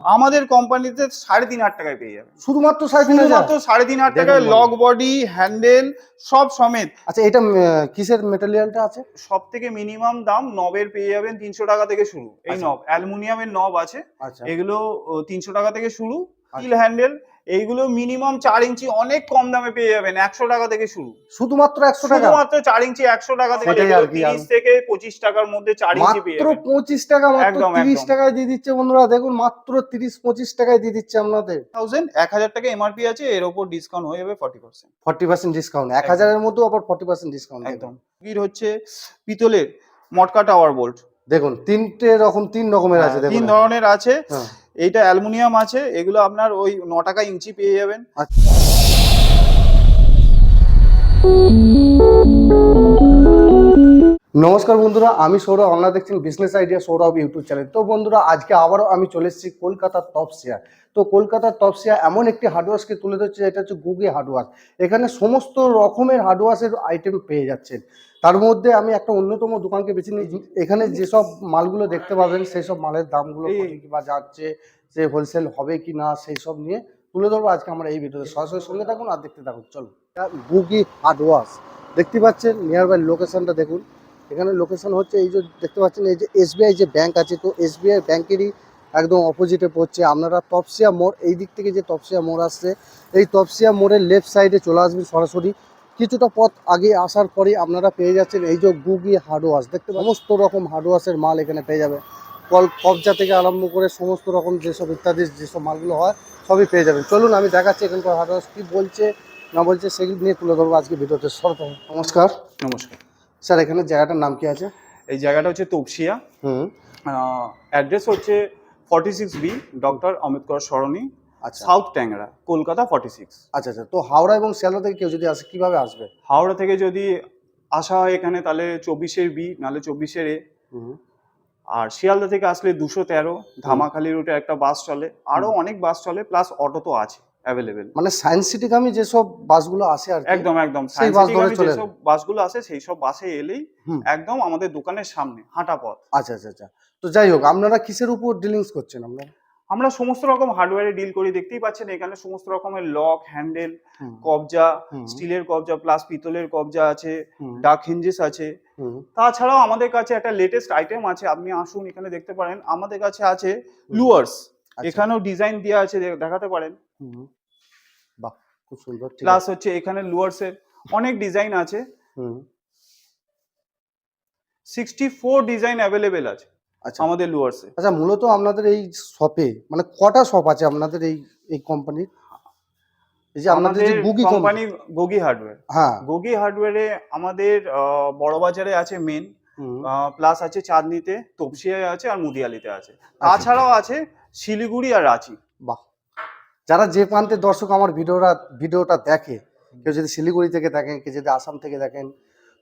আমাদের কোম্পানিতে সাড়ে তিন হাজার টাকায় পেয়ে যাবেন। শুধুমাত্র সাড়ে তিন শুধুমাত্র সাড়ে তিন হাজার টাকায় লক বডি হ্যান্ডেল সব সমেত। আচ্ছা এটা কিসের মেটেরিয়ালটা আছে? সব থেকে মিনিমাম দাম নবের পেয়ে যাবেন তিনশো টাকা থেকে শুরু এই আচ্ছা। নব অ্যালুমিনিয়ামের নব আছে। আচ্ছা। এগুলো তিনশো টাকা থেকে শুরু স্টিল হ্যান্ডেল এইগুলো মিনিমাম চার ইঞ্চি অনেক কম দামে পেয়ে যাবেন একশো টাকা থেকে শুরু। শুধুমাত্র একশো টাকা? শুধুমাত্র চার ইঞ্চি একশো টাকা থেকে তিরিশ থেকে পঁচিশ টাকার মধ্যে চার ইঞ্চি পেয়ে মাত্র পঁচিশ টাকা মাত্র একদম, তিরিশ টাকায় দিয়ে দিচ্ছে বন্ধুরা। দেখুন মাত্র তিরিশ পঁচিশ টাকায় দিয়ে দিচ্ছে আপনাদের। থাউজেন্ড এক হাজার টাকা এমআরপি আছে এর ওপর ডিসকাউন্ট হয়ে যাবে forty percent forty percent discount এক হাজারের মধ্যেও আবার ফর্টি পার্সেন্ট ডিসকাউন্ট একদম। হচ্ছে পিতলের মটকা টাওয়ার বোল্ট দেখুন তিনটে রকম তিন রকমের আছে তিন ধরনের আছে। হ্যাঁ। এইটা অ্যালুমিনিয়াম আছে এগুলো আপনার ওই ন টাকা ইঞ্চি পেয়ে যাবেন। নমস্কার বন্ধুরা আমি সৌরভ আপনারা দেখছেন business idea Sourav YouTube channel তো বন্ধুরা আজকে আবারও আমি চলে এসেছি কলকাতার তপসিয়া তো কলকাতার তপসিয়া এমন একটি হার্ডওয়ার্সকে তুলে ধরছে এটা হচ্ছে গুগি হার্ডওয়ার্স এখানে সমস্ত রকমের হার্ডওয়ার্সের আইটেম পেয়ে যাচ্ছেন। তার মধ্যে আমি একটা অন্যতম দোকানকে বেছে নিয়েছি। এখানে যেসব মালগুলো দেখতে পাবেন সেই সব মালের দামগুলো বা যাচ্ছে যে হোলসেল হবে কি না সেই সব নিয়ে তুলে ধরবো আজকে আমরা এই ভিডিওতে সরাসরি সঙ্গে থাকুন আর দেখতে থাকুন। চলুন। গুগি হার্ডওয়ার্স দেখতে পাচ্ছেন নিয়ার বাই লোকেশনটা দেখুন। এখানে লোকেশন হচ্ছে এই যে দেখতে পাচ্ছেন, এই যে এসবিআই যে ব্যাংক আছে, তো এসবিআই ব্যাংকেরই একদম অপোজিটে পড়ছে। আপনারা তপসিয়া মোড়, এই দিক থেকে যে তপসিয়া মোড় আসছে, এই তপসিয়া মোড়ের লেফট সাইডে চলে আসবেন সরাসরি। কিছুটা পথ আগে আসার পরেই আপনারা পেয়ে যাচ্ছেন এই যে গুগি হার্ডওয়ার্স দেখতে সমস্ত রকম হার্ডওয়ার্সের মাল এখানে পেয়ে যাবে কল কবজা থেকে আরম্ভ করে সমস্ত রকম যেসব ইত্যাদি, যেসব মালগুলো হয়, সবই পেয়ে যাবেন। চলুন, আমি দেখাচ্ছি এখানকার হার্ডওয়ার্স কী বলছে, না বলছে, সেগুলি নিয়ে তুলে ধরবো আজকে ভিডিওতে। সরকার নমস্কার। নমস্কার। স্যার এখানে জায়গাটার নাম কি আছে? এই জায়গাটা হচ্ছে তপসিয়া। হুম। অ্যাড্রেস হচ্ছে ফর্টি সিক্স বি ডক্টর অমিতকর সরণি আচ্ছা। সাউথ ট্যাংরা কলকাতা ফর্টি সিক্স আচ্ছা আচ্ছা। তো হাওড়া এবং শিয়ালদা থেকে কেউ যদি আসে কীভাবে আসবে? হাওড়া থেকে যদি আসা হয় এখানে তাহলে চব্বিশের বি নাহলে চব্বিশের এ হুম। আর শিয়ালদা থেকে আসলে দুশো তেরো ধামাখালি রুটে একটা বাস চলে। আরও অনেক বাস চলে প্লাস অটো তো আছে। অ্যাভেলেবেল মানে সায়েন্স সিটিগামী যেসব বাসগুলো আসে আর একদম একদম। সেই বাস ধরে চলে। যেসব বাসগুলো আছে সেই সব বাসে এলেই একদম আমাদের দোকানের সামনে হাঁটা পথ। আচ্ছা আচ্ছা আচ্ছা। তো যাই হোক আপনারা কিসের উপর ডিলিংস করছেন আপনারা? আমরা সমস্ত রকম হার্ডওয়্যারে ডিল করি দেখতেই পাচ্ছেন এখানে সমস্ত রকমের লক হ্যান্ডেল কবজা স্টিলের কবজা প্লাস পিতলের কবজা আছে ডাক হিঞ্জেস আছে। তাছাড়াও আমাদের কাছে একটা লেটেস্ট আইটেম আছে আপনি আসুন এখানে দেখতে পারেন। আমাদের কাছে আছে লুয়ার্স এখানেও ডিজাইন দেওয়া আছে দেখাতে পারেন। বাহ খুব সুন্দর প্লাস হচ্ছে এখানে লুয়ার্সের অনেক ডিজাইন আছে। সিক্সটি ফোর ডিজাইন অ্যাভেলেবেল আছে আচ্ছা। আমাদের লুয়ার্সে আচ্ছা মূলত আপনাদের এই শপে মানে কটা শপ আছে আপনাদের এই এই কোম্পানির এই যে আপনাদের যে গুগি কোম্পানি গোগি হার্ডওয়্যার হ্যাঁ। গোগি হার্ডওয়্যারে আমাদের বড়বাজারে আছে মেন প্লাস আছে চাঁদনিতে তপসিয়ায় আছে আর মুদিয়ালিতে আছে। আচ্ছা। তাছাড়াও আছে শিলিগুড়ি আর রাঁচি। বাহ। যারা যে প্রান্তে দর্শক আমার ভিডিওটা ভিডিওটা দেখে কেউ যদি শিলিগুড়ি থেকে দেখেন কেউ যদি আসাম থেকে দেখেন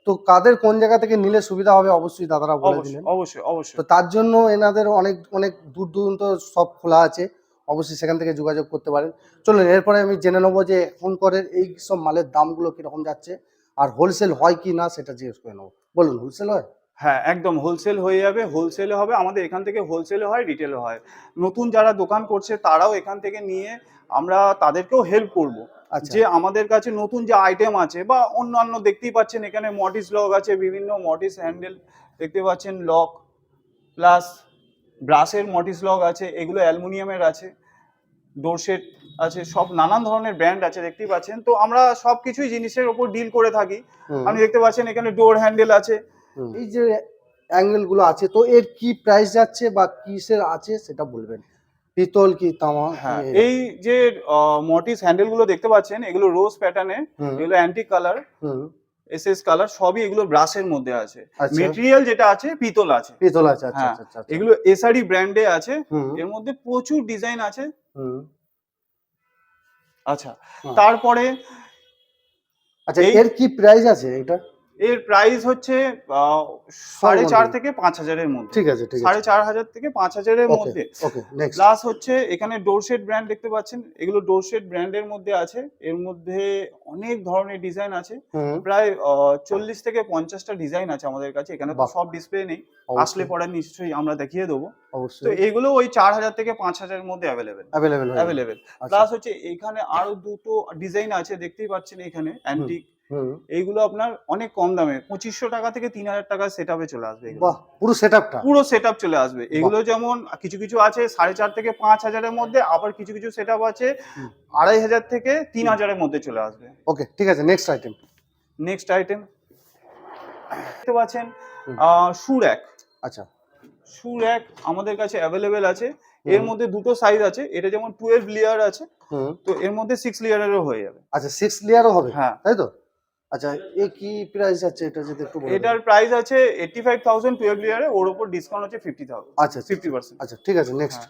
তো কাদের কোন জায়গা থেকে নিলে সুবিধা হবে অবশ্যই দাদারা বলে দিলেন। অবশ্যই অবশ্যই। তো তার জন্য এনাদের অনেক অনেক দূর দূরান্ত সব খোলা আছে। অবশ্যই সেখান থেকে যোগাযোগ করতে পারেন। চলুন এরপরে আমি জেনে নেব যে এখন করে এই সব মালের দামগুলো কীরকম যাচ্ছে আর হোলসেল হয় কি না সেটা জিজ্ঞেস করে নেব। বলুন হোলসেল হয়? হ্যাঁ একদম হোলসেল হয়ে যাবে হোলসেলে হবে আমাদের এখান থেকে হোলসেলে হয় রিটেলে হয়। নতুন যারা দোকান করছে তারাও এখান থেকে নিয়ে আমরা তাদেরকেও হেল্প করব। আচ্ছা। যে আমাদের কাছে নতুন যে আইটেম আছে বা অন্যান্য দেখতেই পাচ্ছেন এখানে মটিস লক আছে বিভিন্ন মটিস হ্যান্ডেল দেখতে পাচ্ছেন লক প্লাস ব্রাশের মটিস লক আছে এগুলো অ্যালুমিনিয়ামের আছে ডোরসেট আছে সব নানান ধরনের ব্র্যান্ড আছে দেখতেই পাচ্ছেন। তো আমরা সব কিছুই জিনিসের ওপর ডিল করে থাকি। আপনি দেখতে পাচ্ছেন এখানে ডোর হ্যান্ডেল আছে। এই যে অ্যাঙ্গেলগুলো আছে তো এর কি প্রাইস যাচ্ছে বা কিসের আছে সেটা বলবেন? পিতল কি তামা? হ্যাঁ এই যে মটিস হ্যান্ডেলগুলো দেখতে পাচ্ছেন এগুলো রোজ প্যাটার্নের এগুলো অ্যান্টি কালার হুম, এস এস কালার সবই এগুলো ব্রাশের মধ্যে আছে। আচ্ছা। মেটেরিয়াল যেটা আছে পিতল আছে। পিতল আছে আচ্ছা হ্যাঁ, আচ্ছা আচ্ছা, আচ্ছা। এগুলো এসআরই ব্র্যান্ডে আছে। এর মধ্যে প্রচুর ডিজাইন আছে। আচ্ছা। তারপরে আচ্ছা এর কি প্রাইস আছে এটা? এর প্রাইস হচ্ছে সাড়ে চার থেকে পাঁচ হাজারের মধ্যে। ঠিক আছে ঠিক সাড়ে চার হাজার থেকে পাঁচ হাজারের মধ্যে। প্লাস হচ্ছে এখানে ডোরশেড ব্র্যান্ড দেখতে পাচ্ছেন। এগুলো ডোরশেড ব্র্যান্ডের মধ্যে আছে। এর মধ্যে অনেক ধরনের ডিজাইন আছে। প্রায় চল্লিশ থেকে পঞ্চাশটা ডিজাইন আছে আমাদের কাছে। এখানে তো সব ডিসপ্লে নেই। আসলে পরে নিশ্চয়ই আমরা দেখিয়ে দেবো। তো এগুলো ওই চার হাজার থেকে পাঁচ হাজারের মধ্যে অ্যাভেলেবেল অ্যাভেলেবেল অ্যাভেলেবেল প্লাস হচ্ছে এখানে আরও দুটো ডিজাইন আছে। দেখতেই পাচ্ছেন এখানে। অ্যান্টিক এইগুলো আপনার অনেক কম দামে পঁচিশশো টাকা থেকে তিন হাজার টাকা সেট আপে চলে আসবে পুরো সেটআপটা পুরো সেট আপ চলে আসবে। এগুলো যেমন কিছু কিছু আছে সাড়ে চার থেকে পাঁচ হাজারের মধ্যে আবার কিছু কিছু সেট আপ আছে আড়াই হাজার থেকে তিন হাজারের মধ্যে চলে আসবে। ওকে ঠিক আছে নেক্সট আইটেম নেক্সট আইটেম দেখতে পাচ্ছেন র্যাক আচ্ছা। শু র্যাক আমাদের কাছে অ্যাভেলেবেল আছে। এর মধ্যে দুটো সাইজ আছে এটা যেমন টুয়েলভ লেয়ার আছে তো এর মধ্যে সিক্স লেয়ারেরও হয়ে যাবে। আচ্ছা সিক্স লেয়ারও হবে? হ্যাঁ। তাই তো? আচ্ছা এ কি প্রাইস আছে এটা যদি একটু বলে এটার প্রাইস আছে এইটটি ফাইভ থাউজেন্ড টুয়েলভ লেয়ারে ওর ওপর ডিসকাউন্ট আছে ফিফটি থাউজেন্ড আচ্ছা আচ্ছা, ফিফটি পার্সেন্ট আচ্ছা ঠিক আছে নেক্সট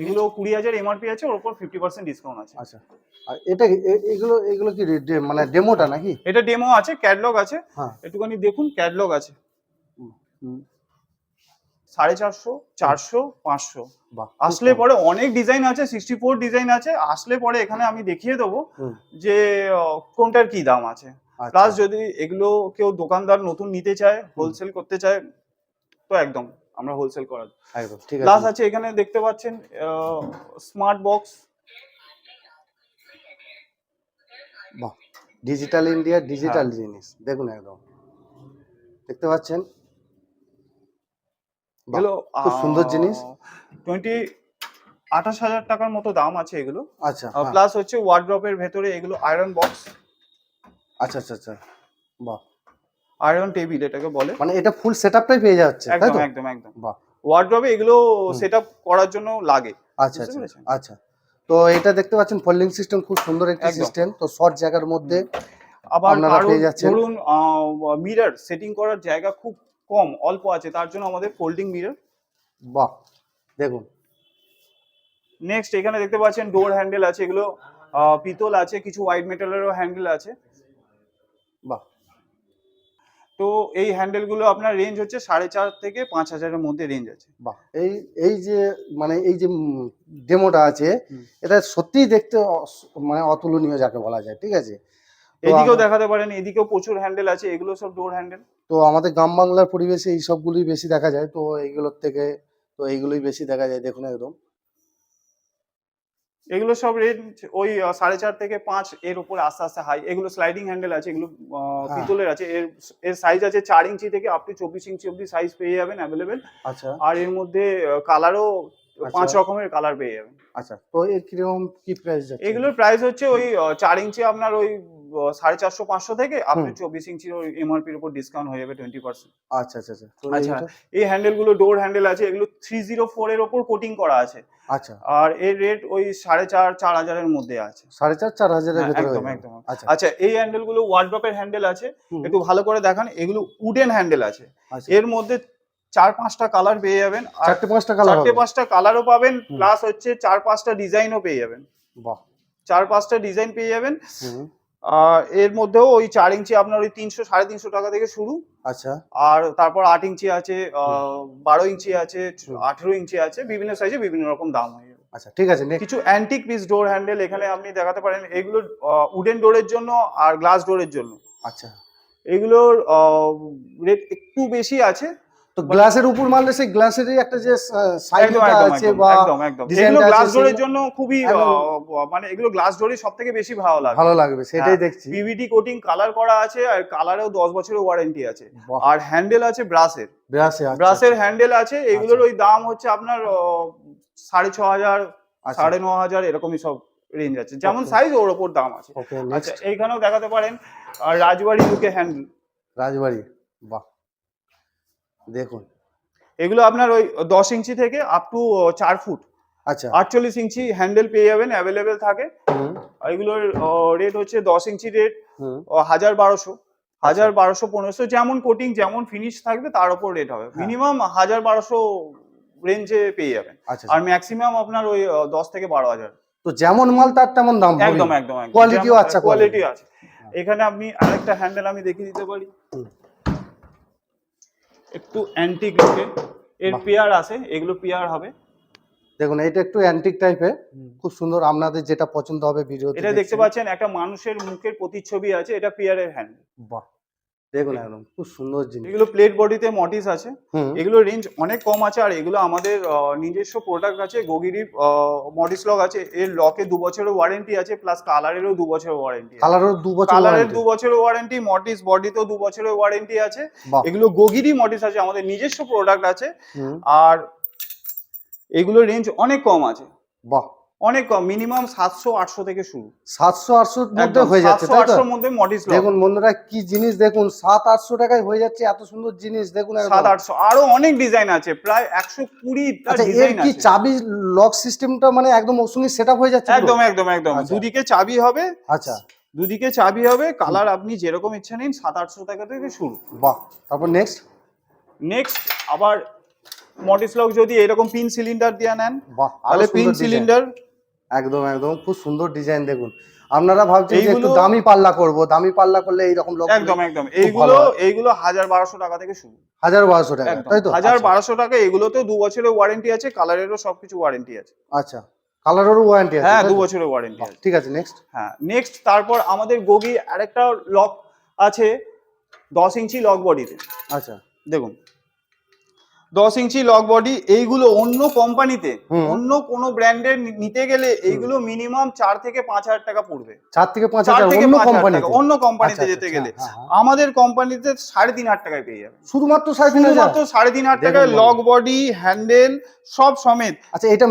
এগুলো কুড়ি হাজার এমআরপি আছে ওর ফিফটি পার্সেন্ট ডিসকাউন্ট আছে। আচ্ছা। আর এটা এগুলো এগুলো কি মানে ডেমোটা নাকি? এটা ডেমো আছে ক্যাটলগ আছে। হ্যাঁ। একটুখানি দেখুন ক্যাটলগ আছে। সাড়ে চারশো চারশো পাঁচশো। বাহ আসলে পরে অনেক ডিজাইন আছে সিক্সটি ফোর ডিজাইন আছে। আসলে পরে এখানে আমি দেখিয়ে দেবো যে কোনটার কি দাম আছে। আচ্ছা, প্লাস যদি এগুলো কেউ দোকানদার নতুন নিতে চায় হোলসেল করতে চায় তো একদম আমরা হোলসেল করা একদম ঠিক প্লাস আছে এখানে দেখতে পাচ্ছেন স্মার্ট বক্স বাহ ডিজিটাল ইন্ডিয়া ডিজিটাল হ্যাঁ। জিনিস দেখুন একদম। দেখতে পাচ্ছেন? এগুলো খুব সুন্দর জিনিস। টোয়েন্টি আঠাশ হাজার টাকার মতো দাম আছে এগুলো। আচ্ছা হ্যাঁ, প্লাস হচ্ছে ওয়ার্ড্রপের ভেতরে এগুলো আয়রন বক্স আচ্ছা আচ্ছা আচ্ছা। বাহ। আয়রন টেবিল এটাকে বলে। মানে এটা ফুল সেটআপটাই পেয়ে যাচ্ছে তাই একদম তো? একদম একদম বাহ। ওয়ার্ড্রপে এগুলো হুম। সেট আপ করার জন্য লাগে। আচ্ছা আচ্ছা আচ্ছা। তো এটা দেখতে পাচ্ছেন ফোল্ডিং সিস্টেম খুব সুন্দর একটি সিস্টেম তো শর্ট জায়গার মধ্যে আবার ধরুন মিরর সেটিং করার জায়গা খুব কম অল্প আছে তার জন্য আমাদের ফোল্ডিং মিরর বাহ। দেখুন। নেক্সট এখানে দেখতে পাচ্ছেন ডোর হ্যান্ডেল আছে এগুলো পিতল আছে কিছু হোয়াইট মেটালেরও হ্যান্ডেল আছে। বাহ। তো এই হ্যান্ডেলগুলো আপনার রেঞ্জ হচ্ছে সাড়ে চার থেকে পাঁচ হাজারের মধ্যে রেঞ্জ আছে। বাহ এই এই যে মানে এই যে ডেমোটা আছে এটা সত্যিই দেখতে মানে অতুলনীয় যাকে বলা যায় ঠিক আছে? এদিকেও দেখাতে পারেন এদিকেও প্রচুর হ্যান্ডেল আছে এগুলো সব ডোর হ্যান্ডেল তো আমাদের গ্রাম বাংলার পরিবেশে এই সবগুলোই বেশি দেখা যায় তো এইগুলোর থেকে তো এইগুলোই বেশি দেখা যায় দেখুন একদম। এগুলো সব রেঞ্জ ওই সাড়ে চার থেকে পাঁচ এর উপরে আস্তে আস্তে হাই এগুলো স্লাইডিং হ্যান্ডেল আছে এগুলো হ্যাঁ। পিতলের আছে। এর এর সাইজ আছে চার ইঞ্চি থেকে আপ টু চব্বিশ ইঞ্চি অব্দি সাইজ পেয়ে যাবেন অ্যাভেলেবেল আচ্ছা। আর এর মধ্যে কালারও আচ্ছা। পাঁচ রকমের কালার পেয়ে যাবেন। আচ্ছা। তো এর কীরকম কি প্রাইস এগুলোর প্রাইস হচ্ছে ওই চার ইঞ্চি আপনার ওই সাড়ে চারশো পাঁচশো থেকে আপ টু হুম। চব্বিশ ইঞ্চির এমআরপির উপর ডিসকাউন্ট হয়ে যাবে টোয়েন্টি পার্সেন্ট আচ্ছা আচ্ছা আচ্ছা। আচ্ছা। এই হ্যান্ডেলগুলো ডোর হ্যান্ডেল আছে এগুলো থ্রি জিরো ফোর এর ওপর কোটিং করা আছে। আচ্ছা। আর এর রেট ওই সাড়ে চার চার হাজারের মধ্যে আছে। সাড়ে চার চার হাজারের হ্যাঁ, একদম একদম। আচ্ছা। আচ্ছা এই হ্যান্ডেলগুলো ওয়ার্ড্রপের হ্যান্ডেল আছে। একটু ভালো করে দেখান এগুলো উডেন হ্যান্ডেল আছে। আচ্ছা। এর মধ্যে চার পাঁচটা কালার পেয়ে যাবেন চারটে পাঁচটা কালার চারটে পাঁচটা কালারও পাবেন প্লাস হচ্ছে চার পাঁচটা ডিজাইনও পেয়ে যাবেন। বাহ। চার পাঁচটা ডিজাইন পেয়ে যাবেন। এর মধ্যেও ওই চার ইঞ্চি আপনার ওই তিনশো সাড়ে তিনশো টাকা থেকে শুরু। আচ্ছা। আর তারপর আট ইঞ্চি আছে বারো ইঞ্চি আছে আঠেরো ইঞ্চি আছে বিভিন্ন সাইজে বিভিন্ন রকম দাম হয়ে। যাবে আচ্ছা ঠিক আছে কিছু অ্যান্টিক পিস ডোর হ্যান্ডেল এখানে আপনি দেখাতে পারেন। এগুলো উডেন ডোরের জন্য আর গ্লাস ডোরের জন্য। আচ্ছা। এগুলোর রেট একটু বেশি আছে। তো গ্লাসের উপর মারলে সেই গ্লাসেরই একটা যে একদম আছে বা এগুলো গ্লাস ডোরের জন্য খুবই মানে এগুলো গ্লাস ডোরই সব থেকে বেশি ভালো লাগে। ভালো লাগবে সেটাই হ্যাঁ, দেখছি। পিভিডি কোটিং কালার করা আছে আর কালারেও দশ বছরের ওয়ারেন্টি আছে। আর হ্যান্ডেল আছে ব্রাসের আচ্ছা, ব্রাসের হ্যান্ডেল আছে এগুলোর ওই দাম হচ্ছে আপনার সাড়ে ছ হাজার আচ্ছা, সাড়ে ন হাজার এরকমই সব রেঞ্জ আছে। যেমন সাইজ ওর ওপর দাম আছে। আচ্ছা এইখানেও দেখাতে পারেন আর রাজবাড়ি লুকে হ্যান্ডেল রাজবাড়ি বাহ। দেখুন। এগুলো আপনার ওই দশ ইঞ্চি থেকে আপ টু চার ফুট। আচ্ছা। আটচল্লিশ ইঞ্চি হ্যান্ডেল পেয়ে যাবেন অ্যাভেলেবেল থাকে। এগুলোর রেট হচ্ছে দশ ইঞ্চি রেট হাজার বারোশো। হাজার বারোশো পনেরোশো যেমন কোটিং যেমন ফিনিশ থাকবে তার উপর রেট হবে। হ্যাঁ। মিনিমাম হাজার বারোশো রেঞ্জে পেয়ে যাবেন। আচ্ছা আর ম্যাক্সিমাম আপনার ওই দশ থেকে বারো হাজার। তো যেমন মাল তার তেমন দাম একদম একদম একদম। Quality ও আচ্ছা কোয়ালিটি আছে। এখানে আপনি আরেকটা হ্যান্ডেল আমি দেখিয়ে দিতে পারি। একটু অ্যান্টিক লুকে এর পিয়ার আছে এগুলো পেয়ার হবে। দেখুন এটা একটু অ্যান্টিক টাইপের খুব সুন্দর আপনাদের যেটা পছন্দ হবে ভিডিও এটা দেখতে পাচ্ছেন একটা মানুষের মুখের প্রতিচ্ছবি আছে এটা পিয়ারের হ্যান্ড বাহ। দেখুন একদম খুব সুন্দর জিনিস। এগুলো প্লেট বডিতে মটিস আছে। এগুলো রেঞ্জ অনেক কম আছে আর এগুলো আমাদের নিজস্ব প্রোডাক্ট আছে গোগিরি মডিস লক আছে এর লকে দু বছরের ওয়ারেন্টি আছে প্লাস কালারেরও দু বছরের ওয়ারেন্টি আছে। দু বছর কালারের দু বছরের ওয়ারেন্টি মটিস বডিতেও দু বছরের ওয়ারেন্টি আছে। এগুলো গোগিরি মটিস আছে আমাদের নিজস্ব প্রোডাক্ট আছে। আর এগুলো রেঞ্জ অনেক কম আছে। বাহ। অনেক কম মিনিমাম সাতশো আটশো থেকে শুরু। সাতশো আটশোর মধ্যে হয়ে যাচ্ছে আটশোর মধ্যে মডিস দেখুন বন্ধুরা কি জিনিস দেখুন সাত আটশো টাকায় হয়ে যাচ্ছে এত সুন্দর জিনিস দেখুন সাত আটশো আরও অনেক ডিজাইন আছে প্রায় একশো কুড়িটা আচ্ছা এর কি চাবি লক সিস্টেমটা মানে একদম ওর সঙ্গে সেট হয়ে যাচ্ছে একদম একদম একদম। আচ্ছা। দুদিকে চাবি হবে আচ্ছা। দুদিকে চাবি হবে কালার আপনি যেরকম ইচ্ছা নিন সাত আটশো টাকা থেকে শুরু। বাহ তারপর নেক্সট নেক্সট আবার মডিস লক যদি এরকম পিন সিলিন্ডার দিয়ে নেন তাহলে পিন সিলিন্ডার একদম একদম। খুব সুন্দর ডিজাইন দেখুন। আপনারা ভাবছেন যে একটু দামি পাল্লা করব। দামি পাল্লা করলে এইরকম লক একদম একদম। এইগুলো এইগুলো হাজার বারোশো টাকা থেকে শুরু। হাজার বারোশো টাকা তাই তো? হাজার আচ্ছা, বারোশো টাকা এগুলোতেও দু বছরের ওয়ারেন্টি আছে কালারেরও সবকিছু ওয়ারেন্টি আছে। আচ্ছা। কালারেরও ওয়ারেন্টি আছে হ্যাঁ দু বছরের ওয়ারেন্টি আছে। ঠিক আছে নেক্সট হ্যাঁ নেক্সট তারপর আমাদের গোগি আরেকটা লক আছে দশ ইঞ্চি লক বডিতে আচ্ছা। দেখুন। দশ ইঞ্চি লক বডি এইগুলো অন্য কোম্পানিতে অন্য কোনো ব্র্যান্ডের নিতে গেলে এইগুলো মিনিমাম চার থেকে পাঁচ হাজার টাকা পড়বে। চার থেকে পাঁচ হাজার থেকে অন্য কোম্পানিতে। অন্য কোম্পানিতে আচ্ছা, যেতে আচ্ছা, গেলে। হ্যাঁ, হ্যাঁ। আমাদের কোম্পানিতে সাড়ে তিন হাজার টাকায় পেয়ে যাবে। শুধুমাত্র সাড়ে তিন শুধুমাত্র সাড়ে তিন হাজার টাকায় লক বডি হ্যান্ডেল সব সমেত। আচ্ছা এটা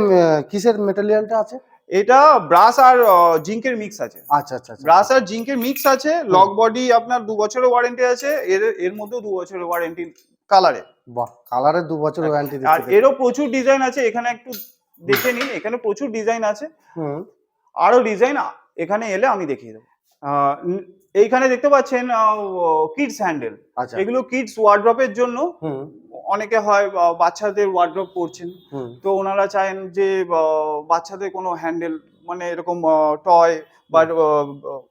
কিসের মেটেরিয়ালটা আছে? এটা ব্রাশ আর জিঙ্কের মিক্স আছে। আচ্ছা আচ্ছা আচ্ছা। ব্রাশ আর জিঙ্কের মিক্স আছে। লক বডি আপনার দু বছরের ওয়ারেন্টি আছে। এর এর মধ্যেও দু বছরের ওয়ারেন্টি কালারে বাহ কালারের দু বছর ওয়ারেন্টি আর এরও প্রচুর ডিজাইন আছে এখানে একটু দেখে নিন এখানে প্রচুর ডিজাইন আছে। হুম। আরও ডিজাইন এখানে এলে আমি দেখিয়ে দেবো। এইখানে দেখতে পাচ্ছেন কিডস হ্যান্ডেল আচ্ছা। এগুলো কিডস ওয়ার্ড্রপের জন্য অনেকে হয় বাচ্চাদের ওয়ার্ড্রপ করছেন তো ওনারা চান যে বাচ্চাদের কোনো হ্যান্ডেল মানে এরকম টয় বা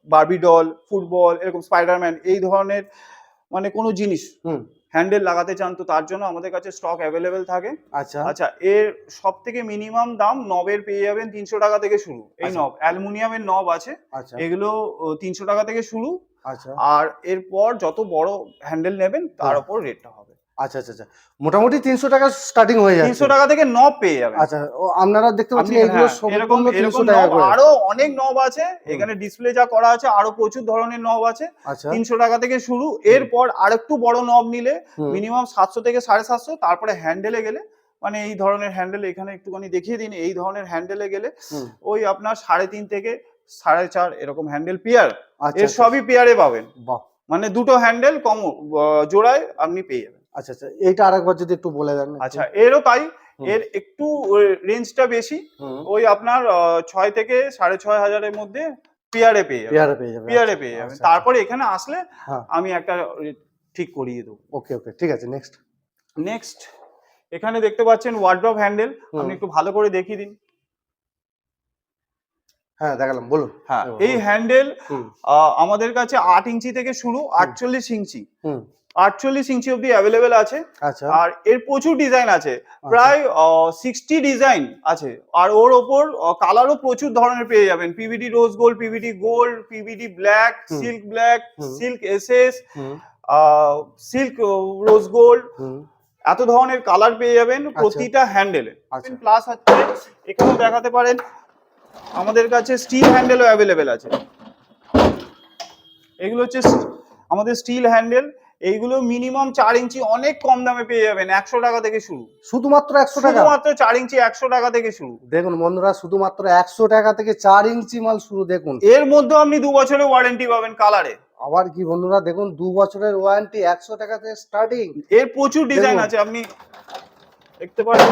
বার্বি ডল ফুটবল এরকম স্পাইডারম্যান এই ধরনের মানে কোনো জিনিস হুম। হ্যান্ডেল লাগাতে চান তো তার জন্য আমাদের কাছে স্টক অ্যাভেলেবেল থাকে। আচ্ছা। আচ্ছা এর সব থেকে মিনিমাম দাম নবের পেয়ে যাবেন তিনশো টাকা থেকে শুরু এই আচ্ছা। নব অ্যালুমিনিয়ামের নব আছে। আচ্ছা। এগুলো তিনশো টাকা থেকে শুরু। আচ্ছা। আর এরপর যত বড় হ্যান্ডেল নেবেন তার হ্যাঁ। উপর রেটটা হবে। আচ্ছা আচ্ছা আচ্ছা। মোটামুটি তিনশো টাকা স্টার্টিং হয়ে যাচ্ছে। তিনশো টাকা থেকে নব পেয়ে যাবেন। আচ্ছা আপনারা দেখতে পাচ্ছেন এগুলো হ্যাঁ, এরকম তিনশো টাকা করে। আরও অনেক নব আছে। এখানে ডিসপ্লে যা করা আছে আরও প্রচুর ধরনের নব আছে। আচ্ছা। তিনশো টাকা থেকে শুরু। এরপর আরেকটু বড় নব নিলে মিনিমাম সাতশো থেকে সাড়ে সাতশো। তারপরে হ্যান্ডেলে গেলে মানে এই ধরনের হ্যান্ডেল এখানে একটুখানি দেখিয়ে দিন এই ধরনের হ্যান্ডেলে গেলে ওই আপনার সাড়ে তিন থেকে সাড়ে চার এরকম হ্যান্ডেল পেয়ার আচ্ছা এর আচ্ছা, সবই পেয়ারে পাবেন। মানে দুটো হ্যান্ডেল কম জোড়ায় আপনি পেয়ে যাবেন। আচ্ছা আচ্ছা এইটা আরেকবার যদি একটু বলে দেন। আচ্ছা এরও তাই এর একটু রেঞ্জটা বেশি ওই আপনার ছয় থেকে সাড়ে ছয় হাজারের মধ্যে পেয়ারে পেয়ে যাবেন। পেয়ারে পেয়ে যাবে পেয়ারে পেয়ে যাবেন। আচ্ছা, তারপরে এখানে আসলে হ্যাঁ। আমি একটা ঠিক করিয়ে দেবো। ওকে ওকে ঠিক আছে নেক্সট নেক্সট এখানে দেখতে পাচ্ছেন ওয়ার্ড্রপ হ্যান্ডেল আপনি একটু ভালো করে দেখিয়ে দিন। হ্যাঁ দেখালাম বলুন। হ্যাঁ এই হ্যান্ডেল আমাদের কাছে আট ইঞ্চি থেকে শুরু আটচল্লিশ ইঞ্চি। আটচল্লিশ ইঞ্চি অব্দি অ্যাভেলেবেল আছে। আচ্ছা। আর এর প্রচুর ডিজাইন আছে। প্রায় সিক্সটি ডিজাইন আছে। আর ওর ওপর কালারও প্রচুর ধরনের পেয়ে যাবেন। PVD rose gold PVD gold PVD black silk black silk SS silk rose gold এত ধরনের কালার পেয়ে যাবেন প্রতিটা হ্যান্ডেলে আচ্ছা। প্লাস হচ্ছে এখানেও দেখাতে পারেন আমাদের কাছে স্টিল হ্যান্ডেলও অ্যাভেলেবেল আছে। এগুলো হচ্ছে আমাদের স্টিল হ্যান্ডেল এইগুলো মিনিমাম চার ইঞ্চি অনেক কম দামে পেয়ে যাবেন একশো টাকা থেকে শুরু। শুধুমাত্র একশো টাকা? শুধুমাত্র চার ইঞ্চি একশো টাকা থেকে শুরু। দেখুন বন্ধুরা শুধুমাত্র একশো টাকা থেকে চার ইঞ্চি মাল শুরু দেখুন। এর মধ্যে আপনি দু বছরের ওয়ারেন্টি পাবেন কালারে আবার কি বন্ধুরা দেখুন দু বছরের ওয়ারেন্টি একশো টাকা থেকে স্টার্টিং এর প্রচুর ডিজাইন আছে আপনি দেখতে পারেন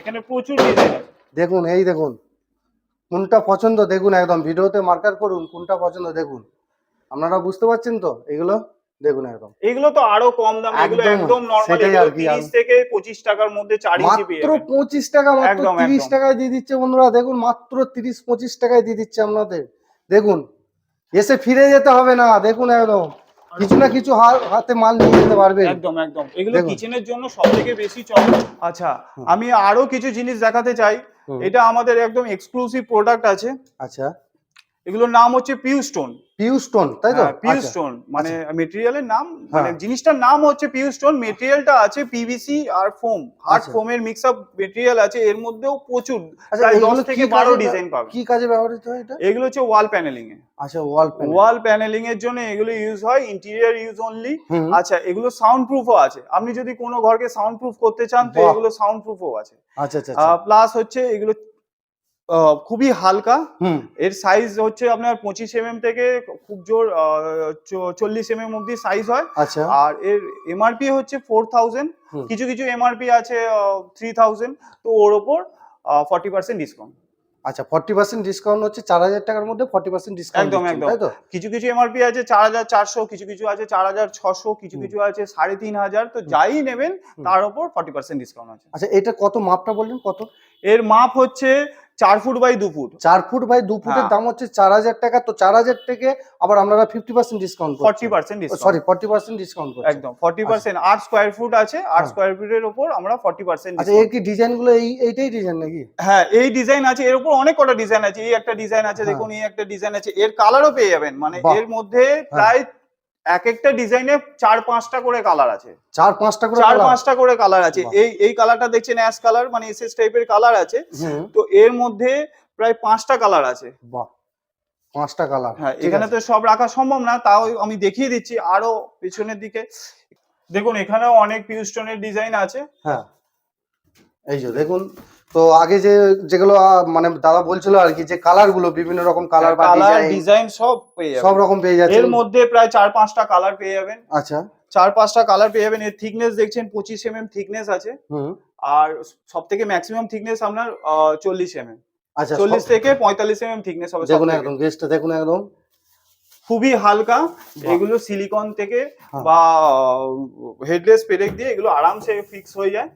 এখানে প্রচুর ডিজাইন দেখুন এই দেখুন। কোনটা পছন্দ দেখুন একদম ভিডিওতে মার্কার করুন কোনটা পছন্দ দেখুন। আপনারা বুঝতে পারছেন তো? এগুলো দেখুন একদম। এগুলো তো আরও কম দাম এগুলো একদম, নরমাল সেটাই এগুলো আর কি, তিরিশ আমি- থেকে পঁচিশ টাকার মধ্যে চার ইঞ্চি পেয়ে মাত্র যাবেন। পঁচিশ টাকা মাত্র একদম, তিরিশ একদম। টাকায় দিয়ে দিচ্ছে বন্ধুরা দেখুন মাত্র তিরিশ পঁচিশ টাকায় দিয়ে দিচ্ছে আপনাদের। দেখুন এসে ফিরে যেতে হবে না দেখুন একদম। কিছু না কিছু হাতে মাল নিয়ে যেতে পারবে। একদম একদম। এগুলো কিচেনের জন্য সব থেকে বেশি চলে। আচ্ছা আমি আরও কিছু জিনিস দেখাতে চাই। এটা আমাদের একদম এক্সক্লুসিভ প্রোডাক্ট আছে। আচ্ছা। এগুলোর নাম হচ্ছে পিউ স্টোন পিউ স্টোন তাই তো? পিউ আচ্ছা। স্টোন মানে মেটেরিয়ালের নাম মানে হ্যাঁ। জিনিসটার নাম হচ্ছে পিউ স্টোন মেটেরিয়ালটা আছে পিভিসি আর ফোম হার্ড আচ্ছা। ফোমের মিক্স আপ মেটেরিয়াল আছে এর মধ্যেও প্রচুর আচ্ছা, প্রায় দশ থেকে বারো কাজে- ডিজাইন পাবে। কি কাজে ব্যবহৃত হয় এটা? এগুলো হচ্ছে ওয়াল প্যানেলিং এ আচ্ছা ওয়াল প্যানেল ওয়াল প্যানেলিং এর জন্য এগুলো ইউজ হয় ইন্টেরিয়ার ইউজ অনলি আচ্ছা এগুলো সাউন্ড প্রুফও আছে। আপনি যদি কোনো ঘরকে সাউন্ড প্রুফ করতে চান তো এগুলো সাউন্ড প্রুফও আছে। আচ্ছা আচ্ছা আচ্ছা। প্লাস হচ্ছে এগুলো খুবই হালকা। এর সাইজ হচ্ছে আপনার পঁচিশ এমএম থেকে খুব জোর চল্লিশ এমএম অব্দি সাইজ হয়। আচ্ছা। আর এর এমআরপি হচ্ছে ফোর থাউজেন্ড। কিছু কিছু এমআরপি আছে থ্রি থাউজেন্ড তো ওর ওপর ফর্টি পার্সেন্ট ডিসকাউন্ট আচ্ছা ফর্টি পার্সেন্ট ডিসকাউন্ট হচ্ছে চার হাজার টাকার মধ্যে ফর্টি পার্সেন্ট ডিসকাউন্ট একদম, একদম। তাই তো কিছু কিছু এমআরপি আছে চার হাজার চারশো কিছু কিছু আছে চার হাজার ছশো কিছু কিছু আছে সাড়ে তিন হাজার। তো যাই নেবেন তার ওপর ফর্টি পার্সেন্ট ডিসকাউন্ট আছে। আচ্ছা এটা কত মাপটা বললেন কত? এর মাপ হচ্ছে চার ফুট বাই দু ফুট। চার ফুট বাই দু ফুটের হ্যাঁ। দাম হচ্ছে চার হাজার টাকা। তো চার হাজার থেকে আবার আমরা fifty percent discount forty percent sorry forty percent discount একদম ফর্টি পার্সেন্ট আট স্কোয়ার ফুট আছে আট হ্যাঁ। স্কোয়ার ফুটের ওপর আমরা ফর্টি পার্সেন্ট আচ্ছা এর কি ডিজাইনগুলো এই এইটাই ডিজাইন নাকি? হ্যাঁ এই ডিজাইন আছে এর উপর অনেক কটা ডিজাইন আছে এই একটা ডিজাইন আছে হ্যাঁ। দেখুন এই একটা ডিজাইন আছে এর কালারও পেয়ে যাবেন। মানে এর মধ্যে প্রায় এক একটা ডিজাইনে চার পাঁচটা করে কালার আছে। চার পাঁচটা করে চার পাঁচটা করে কালার আছে। এই এই কালারটা দেখছেন অ্যাশ কালার মানে এসএস টাইপের কালার আছে। তো এর মধ্যে প্রায় পাঁচটা কালার আছে। বাহ। পাঁচটা কালার। হ্যাঁ এখানে তো সব রাখা সম্ভব না তাও আমি দেখিয়ে দিচ্ছি আরও পিছনের দিকে। দেখুন এখানেও অনেক পিউস্টোনের ডিজাইন আছে। হ্যাঁ। এই যে দেখুন তো আগে যে যেগুলো মানে দাদা বলছিল আর কি যে কালারগুলো বিভিন্ন রকম কালার বা কালার ডিজাইন সব পেয়ে সব রকম পেয়ে যাচ্ছে এর মধ্যে প্রায় চার পাঁচটা কালার পেয়ে যাবেন। আচ্ছা। চার পাঁচটা কালার পেয়ে যাবেন। এর থিকনেস দেখছেন পঁচিশ এম এম থিকনেস আছে। হুম। আর সব থেকে ম্যাক্সিমাম থিকনেস আপনার চল্লিশ এম এম আচ্ছা চল্লিশ থেকে পঁয়তাল্লিশ এম এম থিকনেস হবে দেখুন। একদম গেস্টটা দেখুন একদম। খুবই হালকা। এগুলো সিলিকন থেকে হ্যাঁ। বা হেডলেস পেরেক দিয়ে এগুলো আরামসে ফিক্স হয়ে যায়।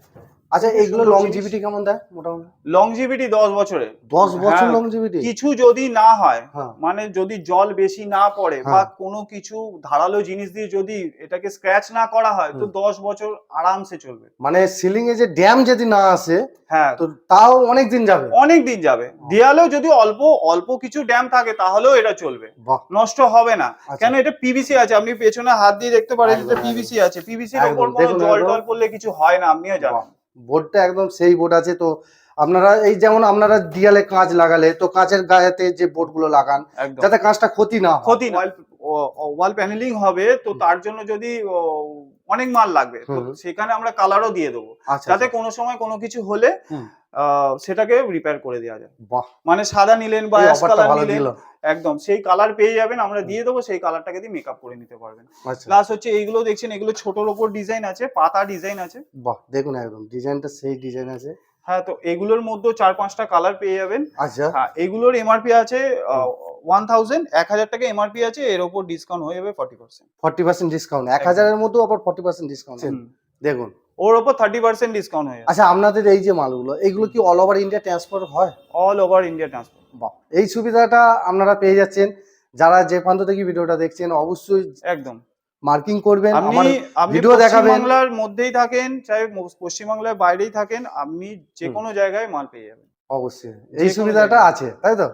আচ্ছা লংজিভিটি কেমন দেয় মোটামুটি? লংজিভিটি দশ বছরে। দশ বছর হ্যাঁ। লংজিভিটি কিছু যদি না হয় হ্যাঁ। মানে যদি জল বেশি না পড়ে বা হ্যাঁ। কোনো কিছু ধারালো জিনিস দিয়ে যদি এটাকে স্ক্র্যাচ না করা হয় তো। দশ বছর আরামসে চলবে। মানে সিলিং এ যে ড্যাম যদি না আসে হ্যাঁ। তো তাও অনেক দিন যাবে? অনেক দিন যাবে। দেয়ালেও যদি অল্প অল্প কিছু ড্যাম থাকে তাহলেও এটা চলবে। নষ্ট হবে না। আচ্ছা। কেন এটা পিভিসি আছে আপনি পেছনে হাত দিয়ে দেখতে পারেন একদম। পিভিসি আছে। পিভিসির একদম, উপর কোনো জল টল পড়লে কিছু হয় না আপনিও জানেন বোর্ডটা একদম সেই বোর্ড আছে। তো আপনারা এই যেমন আপনারা দিয়ালে কাঁচ লাগালে তো কাঁচের গায়েতে যে বোর্ডগুলো লাগান যাতে কাঁচটা ক্ষতি না ক্ষতি না ওয়াল প্যানেলিং হবে তো তার জন্য যদি অনেক মাল লাগবে সেখানে আমরা কালারও দিয়ে দেবো। আচ্ছা যাতে আচ্ছা। কোনো সময় কোনো কিছু হলে সেটাকে রিপেয়ার করে দেওয়া যায়। বাহ। মানে সাদা নিলেন বা অ্যাশ কালার নিলেন একদম। সেই কালার পেয়ে যাবেন আমরা দিয়ে দেবো সেই কালারটাকে দিয়ে মেকআপ করে নিতে পারবেন। আচ্ছা। প্লাস হচ্ছে এইগুলো দেখছেন এগুলো ছোটোর ওপর ডিজাইন আছে পাতা ডিজাইন আছে। বাহ দেখুন একদম ডিজাইনটা সেই ডিজাইন আছে। হ্যাঁ তো এগুলোর মধ্যে চার পাঁচটা কালার পেয়ে যাবেন। আচ্ছা। হ্যাঁ এগুলোর এমআরপি আছে ওয়ান থাউজেন্ড এক হাজার টাকা এমআরপি আছে এর ওপর ডিসকাউন্ট হয়ে যাবে forty percent forty percent discount এক হাজারের মধ্যেও আবার ফর্টি পার্সেন্ট ডিসকাউন্ট দেখুন ওর ওপর থার্টি পার্সেন্ট ডিসকাউন্ট হয়ে আচ্ছা আপনাদের এই যে মালগুলো এইগুলো কি অল ওভার ইন্ডিয়া ট্রান্সফার হয়? অল ওভার ইন্ডিয়া ট্রান্সপোর্ট এই সুবিধাটা আপনারা পেয়ে যাচ্ছেন। যারা যে প্রান্ত থেকে ভিডিওটা দেখছেন অবশ্যই একদম। মার্কিং করবেন আপনি আমার আপনি দেখাবেন। পশ্চিমবাংলার মধ্যেই থাকেন চাই পশ্চিমবাংলার বাইরেই থাকেন আপনি যে কোনো জায়গায় মাল পেয়ে যাবেন। অবশ্যই এই সুবিধাটা আছে তাই তো?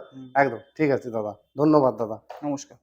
একদম ঠিক আছে দাদা ধন্যবাদ দাদা। নমস্কার।